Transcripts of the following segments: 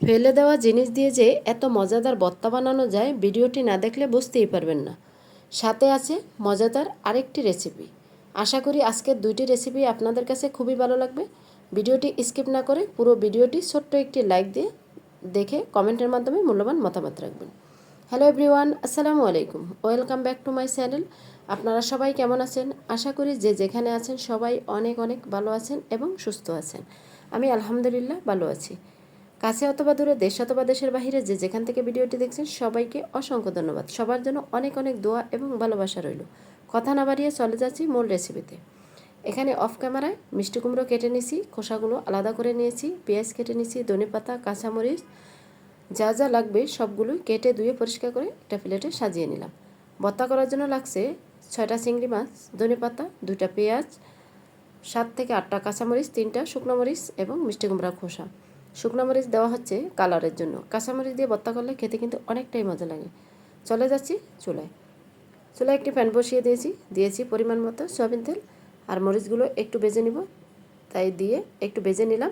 ফেলে দেওয়া জিনিস দিয়ে যে এত মজাদার বত্তা বানানো যায়, ভিডিওটি না দেখলে বুঝতেই পারবেন না। সাথে আছে মজাদার আরেকটি রেসিপি আশা করি আজকের দুইটি রেসিপি আপনাদের কাছে খুবই ভালো লাগবে। ভিডিওটি স্কিপ না করে পুরো ভিডিওটি ছোট্ট একটি লাইক দিয়ে দেখে কমেন্টের মাধ্যমে মূল্যবান মতামত রাখবেন। হ্যালো এভরিওয়ান আসসালামু আলাইকুম। Welcome back to my channel আপনারা সবাই কেমন আছেন? আশা করি যে যেখানে আছেন সবাই অনেক অনেক ভালো আছেন এবং সুস্থ আছেন। আমি আলহামদুলিল্লাহ ভালো আছি। কাছে অথবা দূরে দেশ অথবা দেশের বাহিরে যে যেখান থেকে ভিডিওটি দেখছেন, সবাইকে অসংখ্য ধন্যবাদ। সবার জন্য অনেক অনেক দোয়া এবং ভালোবাসা রইল। কথা না বাড়িয়ে চলে যাচ্ছি মূল রেসিপিতে এখানে অফ ক্যামেরায় মিষ্টি কুমড়ো কেটে নিয়েছি, খোসাগুলো আলাদা করে নিয়েছি, পেঁয়াজ কেটে নিয়েছি, ধনে পাতা, কাঁচামরিচ, যা যা লাগবে সবগুলোই কেটে ধুয়ে পরিষ্কার করে একটা প্লেটে সাজিয়ে নিলাম। ভর্তা করার জন্য লাগছে ছয়টা চিংড়ি মাছ, ধনে পাতা দুটা পেঁয়াজ, সাত থেকে আটটা কাঁচামরিচ, তিনটা শুকনো মরিচ এবং মিষ্টি কুমড়া খোসা। শুকনো মরিচ দেওয়া হচ্ছে কালারের জন্য। কাঁচামরিচ দিয়ে ভর্তা করলে খেতে কিন্তু অনেকটাই মজা লাগে। চলে যাচ্ছি চুলায়। চুলায় একটি প্যান বসিয়ে দিয়েছি। দিয়েছি পরিমাণ মতো সয়াবিন তেল আর মরিচগুলো একটু বেজে নিব। তাই দিয়ে একটু বেজে নিলাম।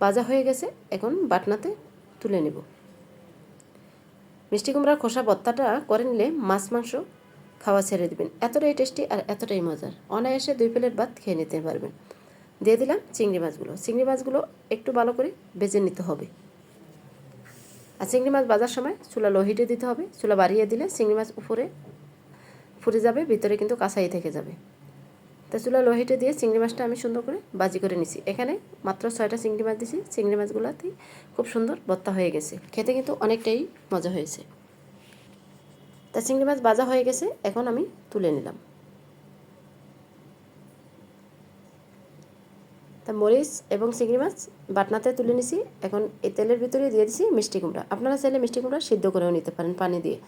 ভাজা হয়ে গেছে। এখন বাটনাতে তুলে নেব। মিষ্টি কুমড়ার খোসা ভর্তাটা করে নিলে মাছ মাংস খাওয়া ছেড়ে দেবেন। এতটাই টেস্টি আর এতটাই মজার। অনায়াসে দুই প্লেট ভাত খেয়ে নিতে পারবেন। দিয়ে দিলাম চিংড়ি মাছগুলো। চিংড়ি মাছগুলো একটু ভালো করে বেজে নিতে হবে। আর চিংড়ি মাছ বাজার সময় চুলা লোহিটে দিতে হবে। চুলা বাড়িয়ে দিলে চিংড়ি মাছ উপরে ফুরে যাবে, ভিতরে কিন্তু কাঁচাই থেকে যাবে। তা চুলা লোহিটে দিয়ে চিংড়ি মাছটা আমি সুন্দর করে বাজি করে নিছি। এখানে মাত্র ছয়টা চিংড়ি মাছ দিছি। চিংড়ি মাছগুলোতেই খুব সুন্দর ভর্তা হয়ে গেছে। খেতে কিন্তু অনেকটাই মজা হয়েছে। তা চিংড়ি মাছ ভাজা হয়ে গেছে। এখন আমি তুলে নিলাম। তা মরিচ এবং চিংড়ি মাছ বাটনাতে তুলে নিছি। এখন এই তেলের ভিতরে দিয়ে দিছি মিষ্টি কুমড়া। আপনারা চাইলে মিষ্টি কুমড়া সিদ্ধ করেও নিতে পারেন পানি দিয়ে।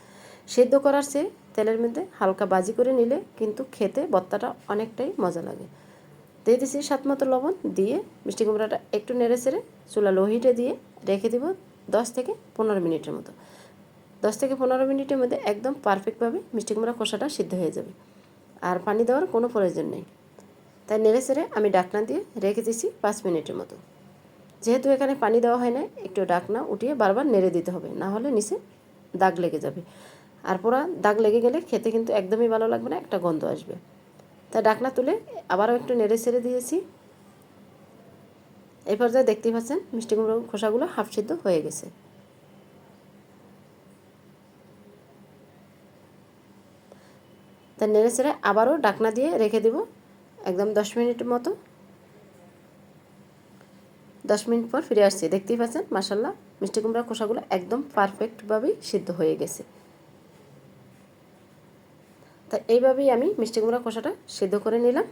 সিদ্ধ করার চেয়ে তেলের মধ্যে হালকা বাজি করে নিলে কিন্তু খেতে ভর্তাটা অনেকটাই মজা লাগে। দিয়ে দিছি সাত মতো লবণ দিয়ে মিষ্টি কুমড়াটা একটু নেড়ে চেড়ে চুলা লোহিটে দিয়ে রেখে দিব দশ থেকে পনেরো মিনিটের মতো। দশ থেকে পনেরো মিনিটের মধ্যে একদম পারফেক্টভাবে মিষ্টি কুমড়া কষাটা সিদ্ধ হয়ে যাবে। আর পানি দেওয়ার কোনো প্রয়োজন নেই। তাই নেড়ে সেড়ে আমি ডাকনা দিয়ে রেখে দিয়েছি পাঁচ মিনিটের মতো। যেহেতু এখানে পানি দেওয়া হয় না একটু ডাকনা উঠিয়ে বারবার নেড়ে দিতে হবে, না হলে নিচে দাগ লেগে যাবে। আর পুরা দাগ লেগে গেলে খেতে কিন্তু একদমই ভালো লাগবে না, একটা গন্ধ আসবে। তাই ডাকনা তুলে আবারও একটু নেড়ে ছেড়ে দিয়েছি। এই পর্যায়ে দেখতেই পাচ্ছেন মিষ্টি কুমড়ো খোসাগুলো হাফ সিদ্ধ হয়ে গেছে। তা নেড়ে ছেড়ে আবারও ডাকনা দিয়ে রেখে দিব একদম দশ মিনিটের মতো। দশ মিনিট পর ফিরে আসছি। দেখতেই পাচ্ছেন মাসাল্লাহ মিষ্টি কুমড়ার খোসাগুলো একদম পারফেক্টভাবেই সিদ্ধ হয়ে গেছে। তা এইভাবেই আমি মিষ্টি কুমড়া খোসাটা সিদ্ধ করে নিলাম।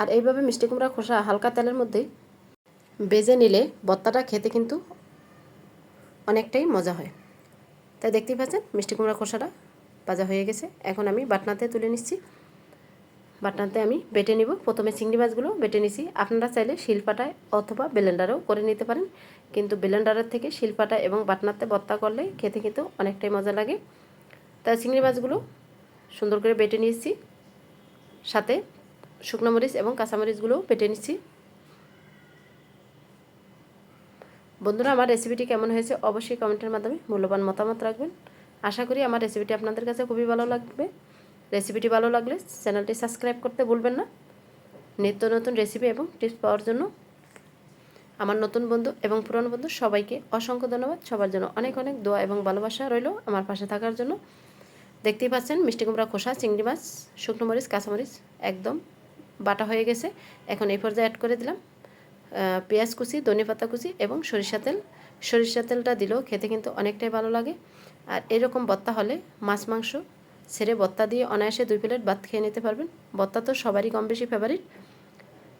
আর এইভাবে মিষ্টি কুমড়া খোসা হালকা তেলের মধ্যে বেজে নিলে বত্তাটা খেতে কিন্তু অনেকটাই মজা হয়। তাই দেখতেই পাচ্ছেন, মিষ্টি কুমড়া খোসাটা ভাজা হয়ে গেছে। এখন আমি বাটনাতে তুলে নিচ্ছি। বাটনাতে আমি বেটে নিব। প্রথমে চিংড়ি মাছগুলো বেটে নিছি। আপনারা চাইলে শিলপাটায় অথবা ব্লেন্ডারেও করে নিতে পারেন। কিন্তু ব্লেন্ডারের থেকে শিলপাটা এবং বাটনাতে বত্তা করলে খেতে কিন্তু অনেকটাই মজা লাগে। তাই চিংড়ি মাছগুলো সুন্দর করে বেটে নিয়েছি। সাথে শুকনো মরিচ এবং কাঁচামরিচগুলোও বেটে নিচ্ছি। বন্ধুরা, আমার রেসিপিটি কেমন হয়েছে অবশ্যই কমেন্টের মাধ্যমে মূল্যবান মতামত রাখবেন। আশা করি আমার রেসিপিটি আপনাদের কাছে খুবই ভালো লাগবে। রেসিপিটি ভালো লাগলে চ্যানেলটি সাবস্ক্রাইব করতে ভুলবেন না। নিত্য নতুন রেসিপি এবং টিপস পাওয়ার জন্য আমার নতুন বন্ধু এবং পুরনো বন্ধু সবাইকে অসংখ্য ধন্যবাদ। সবার জন্য অনেক অনেক দোয়া এবং ভালোবাসা রইল আমার পাশে থাকার জন্য। দেখতেই পাচ্ছেন মিষ্টি কুমড়া, খোসা, চিংড়ি মাছ, শুকনো মরিচ কাঁচামরিচ একদম বাটা হয়ে গেছে। এখন এই পর্যায়ে অ্যাড করে দিলাম পেঁয়াজ কুচি ধনে পাতা কুচি এবং সরিষা তেল। সরিষা তেলটা দিলেও খেতে কিন্তু অনেকটাই ভালো লাগে। আর এরকম বত্তা হলে মাছ, মাংস ছেড়ে বত্তা দিয়ে অনায়াসে দুই প্লেট ভাত খেয়ে নিতে পারবেন। বত্তা তো সবারই কম বেশি ফেভারিট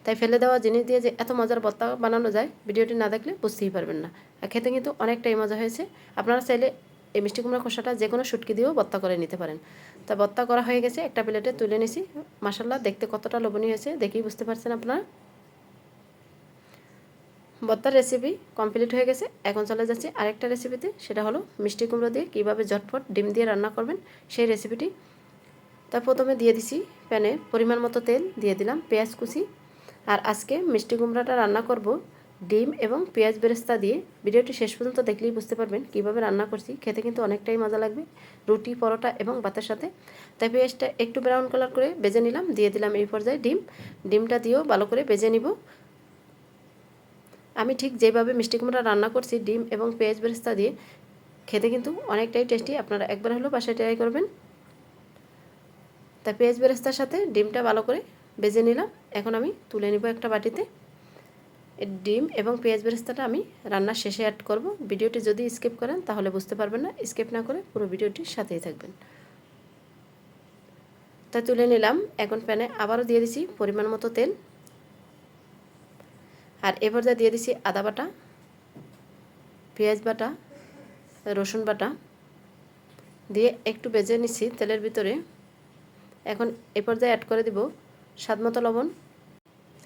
তাই ফেলে দেওয়া জিনিস দিয়ে যে এত মজার বত্তা বানানো যায়, ভিডিওটি না দেখলে বুঝতেই পারবেন না। আর খেতে কিন্তু অনেকটাই মজা হয়েছে। আপনারা চাইলে এই মিষ্টি কুমড়া খোসাটা যে কোনো শুটকি দিয়েও বত্তা করে নিতে পারেন। তা বত্তা করা হয়ে গেছে, একটা প্লেটে তুলে নিছি। মাসাল্লাহ দেখতে কতটা লোভনীয় হয়েছে, দেখেই বুঝতে পারছেন আপনারা। বত্তার রেসিপি কমপ্লিট হয়ে গেছে। এখন চলে যাচ্ছি আরেকটা রেসিপিতে সেটা হলো মিষ্টি কুমড়ো দিয়ে কীভাবে ঝটফট ডিম দিয়ে রান্না করবেন সেই রেসিপিটি তার প্রথমে দিয়ে দিছি প্যানে পরিমাণ মতো তেল, দিয়ে দিলাম পেঁয়াজ কুচি। আর আজকে মিষ্টি কুমড়াটা রান্না করব ডিম এবং পেঁয়াজ বেরেস্তা দিয়ে। ভিডিওটি শেষ পর্যন্ত দেখলেই বুঝতে পারবেন কীভাবে রান্না করছি। খেতে কিন্তু অনেকটাই মজা লাগবে, রুটি, পরোটা এবং ভাতের সাথে। তাই পেঁয়াজটা একটু ব্রাউন কালার করে বেজে নিলাম, দিয়ে দিলাম এই পর্যায়ে ডিম। ডিমটা দিয়েও ভালো করে বেজে নিব। আমি ঠিক যেভাবে মিষ্টি কুমড়া রান্না করছি, ডিম এবং পেঁয়াজ বেরেস্তা দিয়ে, খেতে কিন্তু অনেকটাই টেস্টি আপনারা একবার হলেও বাসায় ট্রাই করবেন। তা পেঁয়াজ বেরেস্তার সাথে ডিমটা ভালো করে বেজে নিলাম। এখন আমি তুলে নিব একটা বাটিতে। ডিম এবং পেঁয়াজ বেরেস্তাটা আমি রান্নার শেষে অ্যাড করব। ভিডিওটি যদি স্কিপ করেন তাহলে বুঝতে পারবেন না। স্কিপ না করে পুরো ভিডিওটির সাথেই থাকবেন। তা তুলে নিলাম। এখন প্যানে আবারও দিয়ে দিছি পরিমাণ মতো তেল। আর এবার যা দিয়ে দিছি আদা বাটা, পেঁয়াজ বাটা, রসুন বাটা। দিয়ে একটু বেজে নিচ্ছি তেলের ভিতরে। এখন এ পর্যায়ে অ্যাড করে দিব স্বাদ মতো লবণ,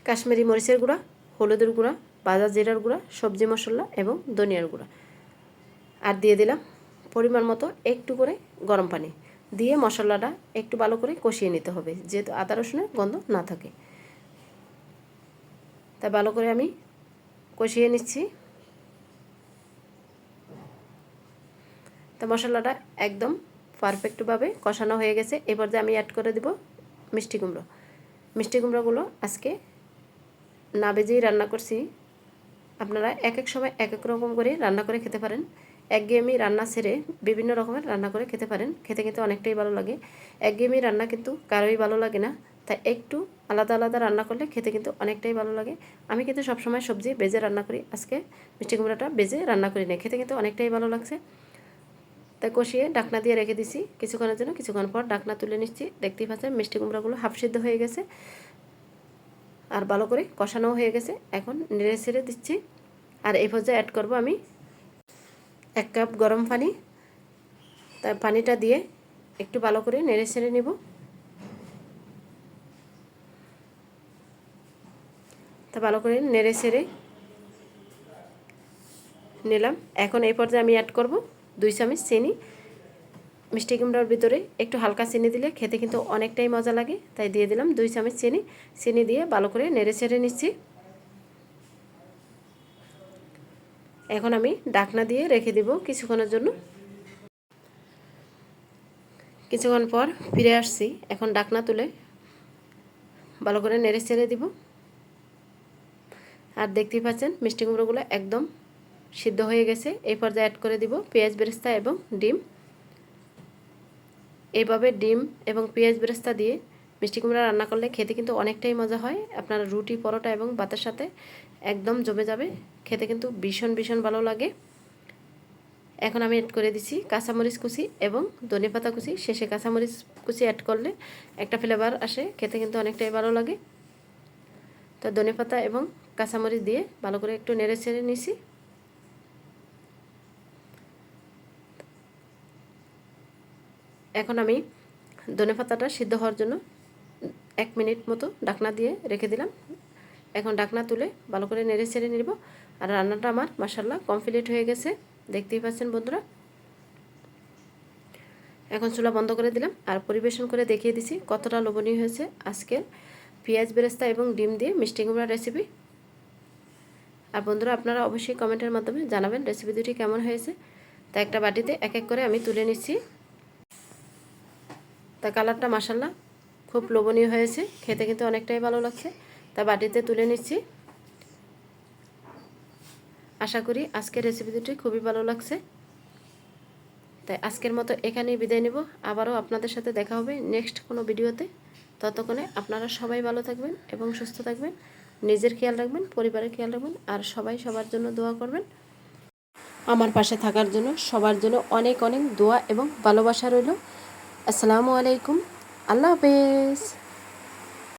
কাশ্মীরি মরিচের গুঁড়া, হলুদের গুঁড়া বাজার জিরার গুঁড়া, সবজি মশলা এবং ধনিয়ার গুঁড়া। আর দিয়ে দিলাম পরিমাণ মতো একটু করে গরম পানি। দিয়ে মশলাটা একটু ভালো করে কষিয়ে নিতে হবে, যেহেতু আদা রসুনের গন্ধ না থাকে। তা ভালো করে আমি কষিয়ে নিচ্ছি। তো মশলাটা একদম পারফেক্টভাবে কষানো হয়ে গেছে। এবার যে আমি অ্যাড করে দেব মিষ্টি কুমড়ো। মিষ্টি কুমড়োগুলো আজকে না বেজেই রান্না করছি। আপনারা এক এক সময় এক এক রকম করে রান্না করে খেতে পারেন। একঘেয়েমি রান্না ছেড়ে বিভিন্ন রকমের রান্না করে খেতে পারেন। খেতে কিন্তু অনেকটাই ভালো লাগে। একঘেয়েমি রান্না কিন্তু কারোই ভালো লাগে না। তাই একটু আলাদা আলাদা রান্না করলে খেতে কিন্তু অনেকটাই ভালো লাগে। আমি কিন্তু সবসময় সবজি বেজে রান্না করি। আজকে মিষ্টি কুমড়োটা বেজে রান্না করি না খেতে কিন্তু অনেকটাই ভালো লাগছে। তাই কষিয়ে ডাকনা দিয়ে রেখে দিছি। কিছুক্ষণের জন্য কিছুক্ষণ পর ডাকনা তুলে নিচ্ছি। দেখতেই পাচ্ছেন মিষ্টি কুমড়াগুলো হাফ সিদ্ধ হয়ে গেছে। আর ভালো করে কষানো হয়ে গেছে। এখন নেড়ে ছেড়ে দিচ্ছি। আর এই পর্যায়ে অ্যাড করব আমি এক কাপ গরম পানি। তার পানিটা দিয়ে একটু ভালো করে নেড়ে ছেড়ে নেব। তা ভালো করে নেড়ে ছেড়ে নিলাম। এখন এই পর্যায়ে আমি অ্যাড করব দুই চামচ চিনি। মিষ্টি কুমড়ার ভিতরে একটু হালকা চিনি দিলে খেতে কিন্তু অনেকটাই মজা লাগে, তাই দিয়ে দিলাম দুই চামচ চিনি। চিনি দিয়ে ভালো করে নেড়ে ছেড়ে নিচ্ছি। এখন আমি ডাকনা দিয়ে রেখে দিব কিছুক্ষণের জন্য। কিছুক্ষণ পর ফিরে আসছি, এখন ডাকনা তুলে ভালো করে নেড়ে ছেড়ে দিব। আর দেখতেই পাচ্ছেন, মিষ্টি কুমড়োগুলো একদম সিদ্ধ হয়ে গেছে। এই পর্যায়ে অ্যাড করে দিব পেঁয়াজ বেরেস্তা এবং ডিম। এইভাবে ডিম এবং পেঁয়াজ বেরেস্তা দিয়ে মিষ্টি কুমড়া রান্না করলে খেতে কিন্তু অনেকটাই মজা হয়। আপনার রুটি, পরোটা এবং ভাতের সাথে একদম জমে যাবে। খেতে কিন্তু ভীষণ ভীষণ ভালো লাগে। এখন আমি অ্যাড করে দিচ্ছি কাঁচামরিচ কুচি এবং ধনে পাতা কুচি। শেষে কাঁচামরিচ কুচি অ্যাড করলে একটা ফ্লেভার আসে, খেতে কিন্তু অনেকটাই ভালো লাগে। তো ধনে পাতা এবং কাঁচামরিচ দিয়ে ভালো করে একটু নেড়ে ছেড়ে নিছি। এখন আমি ধনে পাতাটা সিদ্ধ হওয়ার জন্য এক মিনিট মতো ডাকনা দিয়ে রেখে দিলাম। এখন ডাকনা তুলে ভালো করে নেড়ে ছেড়ে নিব। আর রান্নাটা আমার মাসাল্লাহ কমপ্লিট হয়ে গেছে। দেখতেই পাচ্ছেন বন্ধুরা। এখন চুলা বন্ধ করে দিলাম আর পরিবেশন করে দেখিয়ে দিছি কতটা লোভনীয় হয়েছে আজকের পেঁয়াজ বেরেস্তা এবং ডিম দিয়ে মিষ্টি কুমড়া রেসিপি আর বন্ধুরা, আপনারা অবশ্যই কমেন্টের মাধ্যমে জানাবেন রেসিপি দুটি কেমন হয়েছে। তা একটা বাটিতে এক এক করে আমি তুলে নিচ্ছি। তা কালারটা মাসাল্লাহ খুব লোভনীয় হয়েছে, খেতে কিন্তু অনেকটাই ভালো লাগছে। তা বাটিতে তুলে নিচ্ছি। আশা করি আজকের রেসিপি দুটি খুবই ভালো লাগছে। তাই আজকের মতো এখানেই বিদায় নেব। আবারও আপনাদের সাথে দেখা হবে নেক্সট কোনো ভিডিওতে ততক্ষণে আপনারা সবাই ভালো থাকবেন এবং সুস্থ থাকবেন। নিজের খেয়াল রাখবেন, পরিবারের খেয়াল রাখবেন, আর সবাই সবার জন্য দোয়া করবেন। আমার পাশে থাকার জন্য সবার জন্য অনেক অনেক দোয়া এবং ভালোবাসা রইল। আসসালামু আলাইকুম। আল্লাহ হাফেজ।